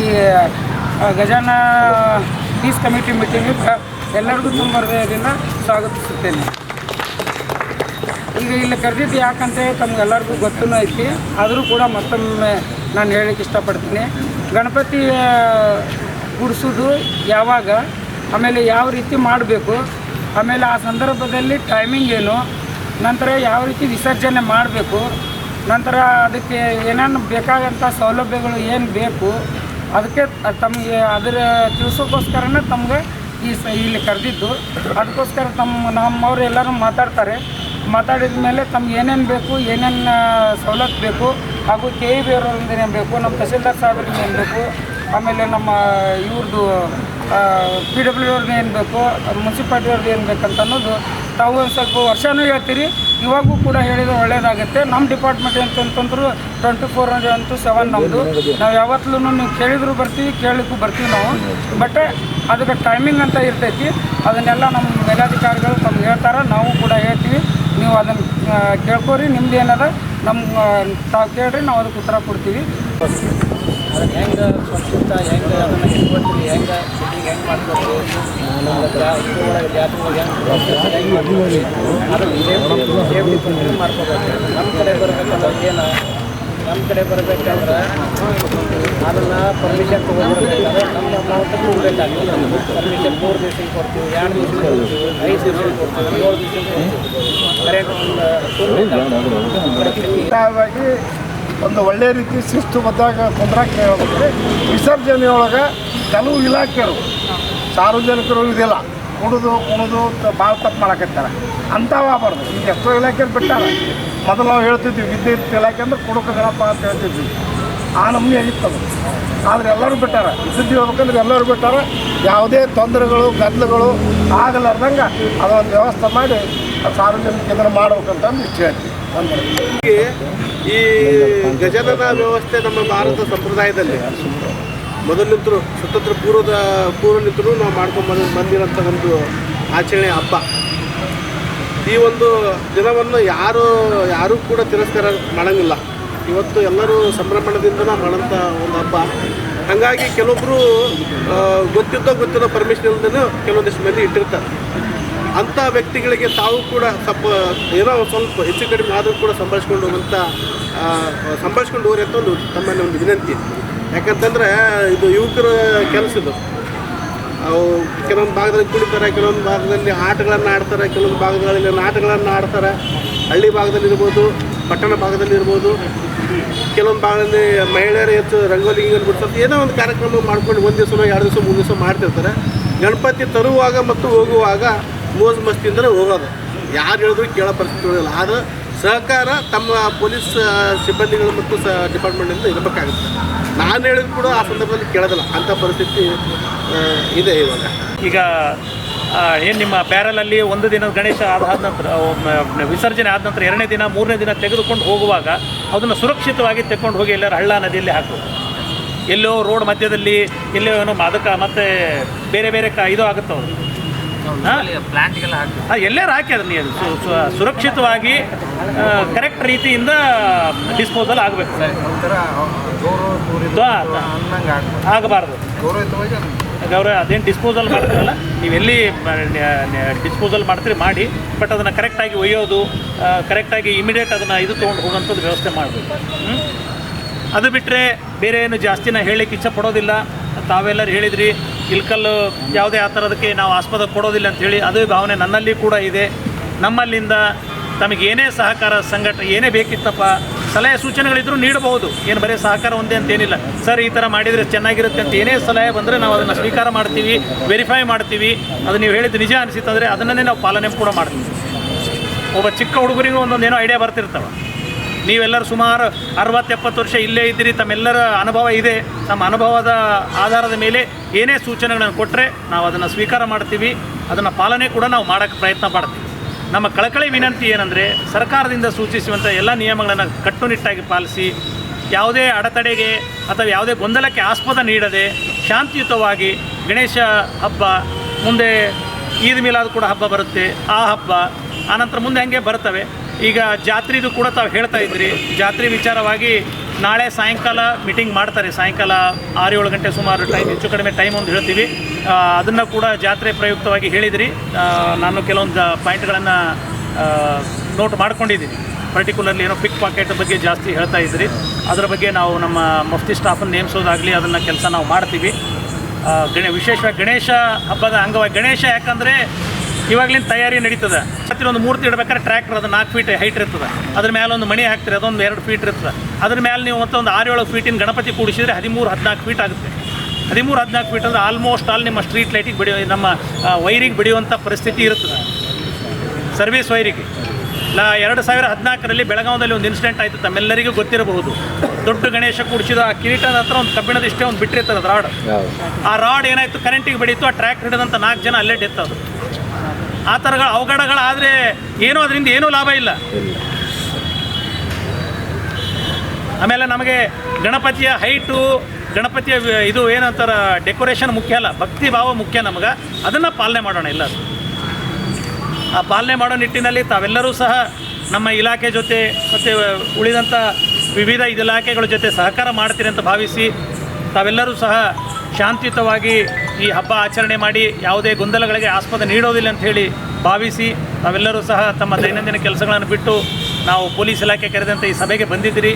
ಈ ಗಜಾನ peace committee ಮೀಟಿಂಗಿಗೆ ಎಲ್ಲರಿಗೂ ತುಂಬ ಹೃದಯದಿಂದ ಸ್ವಾಗತಿಸುತ್ತೇನೆ. ಈಗ ಇಲ್ಲಿ ಕರೆದಿದ್ದು ಯಾಕಂತ ತಮಗೆಲ್ಲರಿಗೂ ಗೊತ್ತೂ ಐತಿ. ಆದರೂ ಕೂಡ ಮತ್ತೊಮ್ಮೆ ನಾನು ಹೇಳಕ್ಕೆ ಇಷ್ಟಪಡ್ತೀನಿ. ಗಣಪತಿ ಗುಡಿಸೋದು ಯಾವಾಗ, ಆಮೇಲೆ ಯಾವ ರೀತಿ ಮಾಡಬೇಕು, ಆಮೇಲೆ ಆ ಸಂದರ್ಭದಲ್ಲಿ ಟೈಮಿಂಗ್ ಏನು, ನಂತರ ಯಾವ ರೀತಿ ವಿಸರ್ಜನೆ ಮಾಡಬೇಕು ನಂತರ ಅದಕ್ಕೆ ಏನೇನು ಬೇಕಾದಂಥ ಸೌಲಭ್ಯಗಳು ಏನು ಬೇಕು, ಅದಕ್ಕೆ ತಮಗೆ ಅದರ ತಿಳಿಸೋಕ್ಕೋಸ್ಕರನೇ ತಮಗೆ ಈ ಸ ಇಲ್ಲಿ ಕರೆದಿದ್ದು. ಅದಕ್ಕೋಸ್ಕರ ತಮ್ಮ ನಮ್ಮವ್ರು ಎಲ್ಲರೂ ಮಾತಾಡ್ತಾರೆ. ಮಾತಾಡಿದ ಮೇಲೆ ತಮ್ಗೆ ಏನೇನು ಬೇಕು, ಏನೇನು ಸವಲತ್ತು ಬೇಕು, ಹಾಗೂ ಕೆ ಇ ಬಿ ಅವರಿಂದ ಏನು ಬೇಕು, ನಮ್ಮ ತಹಸೀಲ್ದಾರ್ ಸಾಹೇಬ್ರಿಂದ ಏನು ಬೇಕು, ಆಮೇಲೆ ನಮ್ಮ ಇವ್ರದ್ದು ಪಿ ಡಬ್ಲ್ಯೂ ಅವ್ರದ್ದು ಏನು ಬೇಕು ಮುನ್ಸಿಪಾಲ್ಟಿ ಅವ್ರದ್ದು ಏನು ಬೇಕಂತ ಅನ್ನೋದು ತಾವು ಒಂದು ಸ್ವಲ್ಪ ವರ್ಷವೂ ಹೇಳ್ತೀರಿ. ಇವಾಗೂ ಕೂಡ ಹೇಳಿದ್ರೆ ಒಳ್ಳೇದಾಗುತ್ತೆ. ನಮ್ಮ ಡಿಪಾರ್ಟ್ಮೆಂಟ್ ಅಂತಂತಂದ್ರು ಟ್ವೆಂಟಿ ಫೋರ್ ಅಂತೂ ಸೆವೆನ್ ನಮ್ಮದು ನಾವು ಯಾವತ್ತೂ ನೀವು ಕೇಳಿದ್ರು ಬರ್ತೀವಿ ಕೇಳಲಿಕ್ಕೂ ಬರ್ತೀವಿ ನಾವು. ಬಟ್ ಅದಕ್ಕೆ ಟೈಮಿಂಗ್ ಅಂತ ಇರ್ತೈತಿ. ಅದನ್ನೆಲ್ಲ ನಮ್ಮ ಮೇಲಾಧಿಕಾರಿಗಳು ತಮ್ಗೆ ಹೇಳ್ತಾರೆ. ನಾವು ಕೂಡ ಹೇಳ್ತೀವಿ. ನೀವು ಅದನ್ನು ಕೇಳ್ಕೊರಿ. ನಿಮ್ದು ಏನದ ನಮ್ಮ ತಾವು ಕೇಳ್ರಿ. ನಾವು ಅದಕ್ಕೆ ಉತ್ತರ ಕೊಡ್ತೀವಿ. ಅದನ್ನ ಹೆಂಗೆ ಸಂಸ್ಕೃತ ಹೆಂಗೆ ಅದನ್ನು ಇಟ್ಕೊಳ್ತೀವಿ ಹೆಂಗೆ ಮಾಡ್ಕೊಬೇಕು ಹೆಂಗೆ ಮಾಡ್ಕೊಳ್ತೀವಿ ಅದನ್ನು ಮಾಡ್ಕೋಬೇಕು. ನಮ್ಮ ಕಡೆ ಬರಬೇಕಂದ್ರೆ ಏನು? ನಮ್ಮ ಕಡೆ ಬರಬೇಕಂದ್ರೆ ಅದನ್ನು ಪರ್ಮಿಷನ್ ತೊಗೊಂಡ್ಬರ್ಬೇಕಾದ್ರೆ ನಮ್ಮ ಅಮೌಂಟ್ ಕೊಡಬೇಕಾಗ್ತದೆ ಪರ್ಮಿಷನ್ ಮೂರು ದಿವಸಕ್ಕೆ ಕೊಡ್ತೀವಿ ಎರಡು ದಿವಸ ಕೊಡ್ತೀವಿ ಐದು ದಿವಸ ಕೊಡ್ತೀವಿ ಏಳು ದಿವಸಕ್ಕೆ ಕೊಡ್ತೀವಿ. ಕರೆಕ್ಟ್ ಒಂದು ಒಂದು ಒಳ್ಳೆ ರೀತಿ ಶಿಸ್ತುಬದ್ಧಾಗ ಕುಂದ್ರಾಕ ಹೇಳ್ಬೇಕ್ರಿ ವಿಸರ್ಜನೆಯೊಳಗೆ ಕೆಲವು ಇಲಾಖೆಯರು, ಸಾರ್ವಜನಿಕರು ಇದಿಲ್ಲ. ಕುಡಿದು ಕುಣಿದು ಭಾಳ ತಪ್ಪು ಮಾಡಕತ್ತಾರೆ. ಅಂಥವು ಆಗ್ಬಾರ್ದು. ಈಗ ಎಷ್ಟೋ ಇಲಾಖೆ ಬಿಟ್ಟಾರೆ. ಮೊದಲು ನಾವು ಹೇಳ್ತಿದ್ವಿ, ವಿದ್ಯುತ್ ಇಲಾಖೆ ಅಂದ್ರೆ ಕುಡುಕ ಗಣಪ ಅಂತ ಹೇಳ್ತಿದ್ವಿ. ಆ ನಮೂನೆ ಆಗಿತ್ತು ಅದು. ಆದರೆ ಎಲ್ಲರೂ ಬಿಟ್ಟಾರೆ. ವಿದ್ಯುತ್ ಹೇಳ್ಬೇಕಂದ್ರೆ ಎಲ್ಲರೂ ಬಿಟ್ಟಾರೆ. ಯಾವುದೇ ತೊಂದರೆಗಳು, ಗದ್ದಲಗಳು ಆಗಲಾರ್ದಂಗೆ ಅದೊಂದು ವ್ಯವಸ್ಥೆ ಮಾಡಿ ಸಾರ್ವಜನಿಕ ಇದನ್ನು ಮಾಡ್ಬೇಕಂತಂದು ಇಚ್ಛೆ ಹೇಳ್ತೀವಿ ಈ ಗಜಾನನ ವ್ಯವಸ್ಥೆ ನಮ್ಮ ಭಾರತ ಸಂಪ್ರದಾಯದಲ್ಲಿ ಮೊದಲಿಂತರೂ ಸ್ವತಂತ್ರ ಪೂರ್ವದ ಪೂರ್ವನಿಂತರೂ ನಾವು ಮಾಡ್ಕೊಂಡು ಬಂದ ಬಂದಿರೋಂಥ ಒಂದು ಆಚರಣೆ ಹಬ್ಬ. ಈ ಒಂದು ದಿನವನ್ನು ಯಾರು, ಯಾರೂ ಕೂಡ ತಿರಸ್ಕಾರ ಮಾಡೋಂಗಿಲ್ಲ. ಇವತ್ತು ಎಲ್ಲರೂ ಸಂಭ್ರಮಣದಿಂದ ಮಾಡೋಂಥ ಒಂದು ಹಬ್ಬ. ಹಾಗಾಗಿ ಕೆಲವೊಬ್ಬರು ಗೊತ್ತಿದ್ದೋ ಗೊತ್ತಿರೋ ಪರ್ಮಿಷನ್ ಇಲ್ಲದೇ ಕೆಲವೊಂದಿಷ್ಟು ಮಂದಿ ಇಟ್ಟಿರ್ತಾರೆ. ಅಂಥ ವ್ಯಕ್ತಿಗಳಿಗೆ ತಾವು ಕೂಡ ಸ್ವಲ್ಪ ಏನೋ ಸ್ವಲ್ಪ ಹೆಚ್ಚು ಕಡಿಮೆ ಆದರೂ ಕೂಡ ಸಂಭಾಳಿಸ್ಕೊಂಡು ಹೋಗುವಂಥ ಸಂಭಾಳಿಸ್ಕೊಂಡು ಹೋಗ್ರಿ ಅಂತ ಒಂದು ತಮ್ಮಲ್ಲಿ ಒಂದು ವಿನಂತಿ. ಯಾಕಂತಂದ್ರೆ ಇದು ಯುವಕರ ಕೆಲಸ ಇದು. ಅವು ಕೆಲವೊಂದು ಭಾಗದಲ್ಲಿ ಕುಡಿತಾರೆ ಕೆಲವೊಂದು ಭಾಗದಲ್ಲಿ ಆಟಗಳನ್ನು ಆಡ್ತಾರೆ, ಕೆಲವೊಂದು ಭಾಗಗಳಲ್ಲಿ ನಾಟಗಳನ್ನು ಆಡ್ತಾರೆ. ಹಳ್ಳಿ ಭಾಗದಲ್ಲಿ ಇರ್ಬೋದು, ಪಟ್ಟಣ ಭಾಗದಲ್ಲಿ ಇರ್ಬೋದು, ಕೆಲವೊಂದು ಭಾಗದಲ್ಲಿ ಮಹಿಳೆಯರು ಹೆಚ್ಚು ರಂಗೋಲಿ ಬಿಡ್ತಾರೆ ಏನೋ ಒಂದು ಕಾರ್ಯಕ್ರಮ ಮಾಡ್ಕೊಂಡು ಒಂದು ದಿವಸ ಎರಡು ದಿವಸ ಮೂರು ದಿವಸ ಮಾಡ್ತಿರ್ತಾರೆ. ಗಣಪತಿ ತರುವಾಗ ಮತ್ತು ಹೋಗುವಾಗ ಮೋಜು ಮಸ್ತಿಯಿಂದಲೇ ಹೋಗೋದು. ಯಾರು ಹೇಳಿದ್ರು ಕೇಳೋ ಪರಿಸ್ಥಿತಿ ಇಲ್ಲ ಆದರೆ ಸಹಕಾರ ತಮ್ಮ ಪೊಲೀಸ್ ಸಿಬ್ಬಂದಿಗಳು ಮತ್ತು ಸ ಡಿಪಾರ್ಟ್ಮೆಂಟಿಂದ ಇರಬೇಕಾಗುತ್ತೆ. ನಾನು ಹೇಳಿದ್ರು ಕೂಡ ಆ ಸಂದರ್ಭದಲ್ಲಿ ಕೇಳೋದಿಲ್ಲ. ಅಂಥ ಪರಿಸ್ಥಿತಿ ಇದೆ ಇವಾಗ. ಈಗ ಏನು ನಿಮ್ಮ ಪ್ಯಾರಲಲ್ಲಿ ಒಂದು ದಿನ ಗಣೇಶ ಆದ ನಂತರ ವಿಸರ್ಜನೆ ಆದ ನಂತರ ಎರಡನೇ ದಿನ, ಮೂರನೇ ದಿನ ತೆಗೆದುಕೊಂಡು ಹೋಗುವಾಗ ಅದನ್ನು ಸುರಕ್ಷಿತವಾಗಿ ತೆಕ್ಕೊಂಡು ಹೋಗಿ ಎಲ್ಲರೂ ಹಳ್ಳ ನದಿಯಲ್ಲಿ ಹಾಕಬೇಕು ಎಲ್ಲೋ ರೋಡ್ ಮಧ್ಯದಲ್ಲಿ ಎಲ್ಲೋ ಏನೋ ಅದಕ್ಕೆ ಮತ್ತೆ ಬೇರೆ ಬೇರೆ ಕ ಇದು ಆಗುತ್ತೆ ಅವರು ಪ್ಲಾಂಟ್ಗೆಲ್ಲ ಹಾಕಿ. ಹಾಂ ಎಲ್ಲರೂ ಹಾಕಿ ಅದನ್ನ ಸುರಕ್ಷಿತವಾಗಿ ಕರೆಕ್ಟ್ ರೀತಿಯಿಂದ ಡಿಸ್ಪೋಸಲ್ ಆಗಬೇಕು. ಆಗಬಾರ್ದು. ಗೌರವ ಅದೇನು ಡಿಸ್ಪೋಸಲ್ ಮಾಡ್ತೀರಲ್ಲ ನೀವು ಎಲ್ಲಿ ಡಿಸ್ಪೋಸಲ್ ಮಾಡ್ತೀರಿ ಮಾಡಿ ಬಟ್ ಅದನ್ನು ಕರೆಕ್ಟಾಗಿ ಒಯ್ಯೋದು ಕರೆಕ್ಟಾಗಿ ಇಮಿಡಿಯೇಟ್ ಅದನ್ನು ಇದು ತೊಗೊಂಡು ಹೋಗೋಂಥದ್ದು ವ್ಯವಸ್ಥೆ ಮಾಡಬೇಕು. ಅದು ಬಿಟ್ಟರೆ ಬೇರೆ ಏನು ಜಾಸ್ತಿನ ನಾ ಹೇಳಲಿಕ್ಕೆ ಇಚ್ಛೆ ಪಡೋದಿಲ್ಲ. ತಾವೆಲ್ಲರೂ ಹೇಳಿದ್ರಿ ಇಲ್ಕಲ್ಲು ಯಾವುದೇ ಆ ಥರದಕ್ಕೆ ನಾವು ಆಸ್ಪದ ಕೊಡೋದಿಲ್ಲ ಅಂಥೇಳಿ ಅದೇ ಭಾವನೆ ನನ್ನಲ್ಲಿ ಕೂಡ ಇದೆ. ನಮ್ಮಲ್ಲಿಂದ ತಮಗೆ ಏನೇ ಸಹಕಾರ ಸಂಘಟ, ಏನೇ ಬೇಕಿತ್ತಪ್ಪ, ಸಲಹೆ ಸೂಚನೆಗಳಿದ್ದರೂ ನೀಡಬಹುದು. ಏನು ಬರೀ ಸಹಕಾರ ಒಂದೇ ಅಂತ ಏನಿಲ್ಲ. ಸರ್, ಈ ಥರ ಮಾಡಿದರೆ ಚೆನ್ನಾಗಿರುತ್ತೆ ಅಂತ ಏನೇ ಸಲಹೆ ಬಂದರೆ ನಾವು ಅದನ್ನು ಸ್ವೀಕಾರ ಮಾಡ್ತೀವಿ, ವೆರಿಫೈ ಮಾಡ್ತೀವಿ. ಅದು ನೀವು ಹೇಳಿದ್ದು ನಿಜ ಅನಿಸಿತ್ತಂದರೆ ಅದನ್ನೇ ನಾವು ಪಾಲನೆ ಕೂಡ ಮಾಡ್ತೀವಿ. ಒಬ್ಬ ಚಿಕ್ಕ ಹುಡುಗರಿಗೂ ಒಂದೊಂದು ಏನೋ ಐಡಿಯಾ ಬರ್ತಿರ್ತಾವೆ. ನೀವೆಲ್ಲರೂ ಸುಮಾರು ಅರವತ್ತು ಎಪ್ಪತ್ತು ವರ್ಷ ಇಲ್ಲೇ ಇದ್ದೀರಿ, ತಮ್ಮೆಲ್ಲರ ಅನುಭವ ಇದೆ. ತಮ್ಮ ಅನುಭವದ ಆಧಾರದ ಮೇಲೆ ಏನೇ ಸೂಚನೆಗಳನ್ನು ಕೊಟ್ಟರೆ ನಾವು ಅದನ್ನು ಸ್ವೀಕಾರ ಮಾಡ್ತೀವಿ. ಅದನ್ನು ಪಾಲನೆ ಕೂಡ ನಾವು ಮಾಡೋಕ್ಕೆ ಪ್ರಯತ್ನ ಮಾಡ್ತೀವಿ ನಮ್ಮ ಕಳಕಳಿ ವಿನಂತಿ ಏನಂದರೆ, ಸರ್ಕಾರದಿಂದ ಸೂಚಿಸುವಂಥ ಎಲ್ಲ ನಿಯಮಗಳನ್ನು ಕಟ್ಟುನಿಟ್ಟಾಗಿ ಪಾಲಿಸಿ, ಯಾವುದೇ ಅಡೆತಡೆಗೆ ಅಥವಾ ಯಾವುದೇ ಗೊಂದಲಕ್ಕೆ ಆಸ್ಪದ ನೀಡದೆ ಶಾಂತಿಯುತವಾಗಿ ಗಣೇಶ ಹಬ್ಬ, ಮುಂದೆ ಈದ್ ಮಿಲಾದ್ ಕೂಡ ಹಬ್ಬ ಬರುತ್ತೆ. ಆ ಹಬ್ಬ, ಆನಂತರ ಮುಂದೆ ಹಂಗೆ ಬರ್ತವೆ. ಈಗ ಜಾತ್ರೆದು ಕೂಡ ತಾವು ಹೇಳ್ತಾ ಇದ್ರಿ. ಜಾತ್ರೆ ವಿಚಾರವಾಗಿ ನಾಳೆ ಸಾಯಂಕಾಲ ಮೀಟಿಂಗ್ ಮಾಡ್ತಾರೆ. ಸಾಯಂಕಾಲ ಆರು ಏಳು ಗಂಟೆ ಸುಮಾರು ಟೈಮ್ ಹೆಚ್ಚು ಕಡಿಮೆ ಟೈಮ್ ಒಂದು ಹೇಳ್ತೀವಿ. ಅದನ್ನು ಕೂಡ ಜಾತ್ರೆ ಪ್ರಯುಕ್ತವಾಗಿ ಹೇಳಿದಿರಿ. ನಾನು ಕೆಲವೊಂದು ಪಾಯಿಂಟ್ಗಳನ್ನು ನೋಟ್ ಮಾಡ್ಕೊಂಡಿದ್ದೀನಿ. ಪರ್ಟಿಕ್ಯುಲರ್ಲಿ ಏನೋ ಪಿಕ್ ಪಾಕೆಟ್ ಬಗ್ಗೆ ಜಾಸ್ತಿ ಹೇಳ್ತಾ ಇದ್ರಿ. ಅದರ ಬಗ್ಗೆ ನಾವು ನಮ್ಮ ಮಫ್ತಿ ಸ್ಟಾಫನ್ನು ನೇಮಿಸೋದಾಗಲಿ ಅದನ್ನು ಕೆಲಸ ನಾವು ಮಾಡ್ತೀವಿ. ಗಣ, ವಿಶೇಷವಾಗಿ ಗಣೇಶ ಹಬ್ಬದ ಅಂಗವಾಗಿ, ಗಣೇಶ ಯಾಕಂದರೆ ಇವಾಗಲಿಂದ ತಯಾರಿ ನಡೀತದೆ. ಹತ್ತಿರ ಒಂದು ಮೂರ್ತಿ ಇಡ್ಬೇಕಾದ್ರೆ ಟ್ರ್ಯಾಕ್ಟರ್ ಅದು ನಾಲ್ಕು ಫೀಟ್ ಹೈಟ್ ಇರ್ತದೆ. ಅದ್ರ ಮೇಲೆ ಒಂದು ಮಣಿ ಹಾಕ್ತೀರಿ ಅದೊಂದು ಎರಡು ಫೀಟ್ ಇರ್ತದೆ. ಅದ್ರ ಮೇಲೆ ನೀವು ಮತ್ತೆ ಒಂದು ಆರು ಏಳು ಫೀಟಿನ ಗಣಪತಿ ಕೂಡಿಸಿದ್ರೆ ಹದಿಮೂರು ಹದಿನಾಲ್ಕು ಫೀಟ್ ಆಗುತ್ತೆ. ಹದಿಮೂರು ಹದಿನಾಲ್ಕು ಫೀಟ್ ಅಂದರೆ ಆಲ್ಮೋಸ್ಟ್ ಆಲ್ ನಿಮ್ಮ ಸ್ಟ್ರೀಟ್ ಲೈಟಿಗೆ ಬಿಡಿ ನಮ್ಮ ವೈರಿಗೆ ಬಿಡಿಯುವಂಥ ಪರಿಸ್ಥಿತಿ ಇರ್ತದೆ. ಸರ್ವಿಸ್ ವೈರಿಗೆ ಲಾ ಎರಡು ಸಾವಿರ ಹದಿನಾಲ್ಕರಲ್ಲಿ ಬೆಳಗಾವದಲ್ಲಿ ಒಂದು ಇನ್ಸಿಡೆಂಟ್ ಆಯಿತು ತಮ್ಮೆಲ್ಲರಿಗೂ ಗೊತ್ತಿರಬಹುದು. ದೊಡ್ಡ ಗಣೇಶ ಕೂಡಿಸಿದ ಆ ಕಿರೀಟದ ಹತ್ರ ಒಂದು ಕಬ್ಬಿಣದ ಇಷ್ಟೇ ಒಂದು ಬಿಟ್ಟಿರ್ತದೆ ಅದು ರಾಡ್ ಆ ರಾಡ್ ಏನಾಯಿತು ಕರೆಂಟಿಗೆ ಬೆಳೀತು ಆ ಟ್ರ್ಯಾಕ್ ಹಿಡಿದಂಥ ನಾಲ್ಕು ಜನ ಅಲ್ಲೇ ಡೆತ್ ಅದು ಆ ಥರಗಳ ಅವಘಡಗಳಾದರೆ ಏನು ಅದರಿಂದ ಏನೂ ಲಾಭ ಇಲ್ಲ. ಆಮೇಲೆ ನಮಗೆ ಗಣಪತಿಯ ಹೈಟು ಗಣಪತಿಯ ಇದು ಏನಂತಾರ ಡೆಕೋರೇಷನ್ ಮುಖ್ಯ ಅಲ್ಲ, ಭಕ್ತಿ ಭಾವ ಮುಖ್ಯ ನಮಗೆ. ಅದನ್ನು ಪಾಲನೆ ಮಾಡೋಣ ಎಲ್ಲರೂ ಆ ಪಾಲನೆ ಮಾಡೋ ನಿಟ್ಟಿನಲ್ಲಿ ತಾವೆಲ್ಲರೂ ಸಹ ನಮ್ಮ ಇಲಾಖೆ ಜೊತೆ ಮತ್ತು ಉಳಿದಂಥ ವಿವಿಧ ಇಲಾಖೆಗಳ ಜೊತೆ ಸಹಕಾರ ಮಾಡ್ತೀರಿ ಅಂತ ಭಾವಿಸಿ ತಾವೆಲ್ಲರೂ ಸಹ ಶಾಂತಿಯುತವಾಗಿ ಈ ಹಬ್ಬ ಆಚರಣೆ ಮಾಡಿ ಯಾವುದೇ ಗೊಂದಲಗಳಿಗೆ ಆಸ್ಪದ ನೀಡೋದಿಲ್ಲ ಅಂತ ಹೇಳಿ ಭಾವಿಸಿ ನಾವೆಲ್ಲರೂ ಸಹ ತಮ್ಮ ದೈನಂದಿನ ಕೆಲಸಗಳನ್ನು ಬಿಟ್ಟು ನಾವು ಪೊಲೀಸ್ ಇಲಾಖೆ ಕರೆದಂತೆ ಈ ಸಭೆಗೆ ಬಂದಿದ್ದೀರಿ.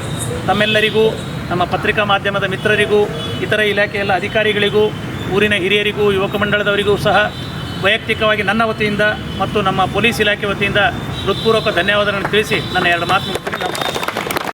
ತಮ್ಮೆಲ್ಲರಿಗೂ, ನಮ್ಮ ಪತ್ರಿಕಾ ಮಾಧ್ಯಮದ ಮಿತ್ರರಿಗೂ, ಇತರ ಇಲಾಖೆಯ ಅಧಿಕಾರಿಗಳಿಗೂ, ಊರಿನ ಹಿರಿಯರಿಗೂ, ಯುವಕ ಮಂಡಳದವರಿಗೂ ಸಹ ವೈಯಕ್ತಿಕವಾಗಿ ನನ್ನ ವತಿಯಿಂದ ಮತ್ತು ನಮ್ಮ ಪೊಲೀಸ್ ಇಲಾಖೆ ವತಿಯಿಂದ ಹೃತ್ಪೂರ್ವಕ ಧನ್ಯವಾದಗಳನ್ನು ತಿಳಿಸಿ ನನ್ನ ಎರಡು ಮಾತು ಮುಗಿಸ್ತೀನಿ.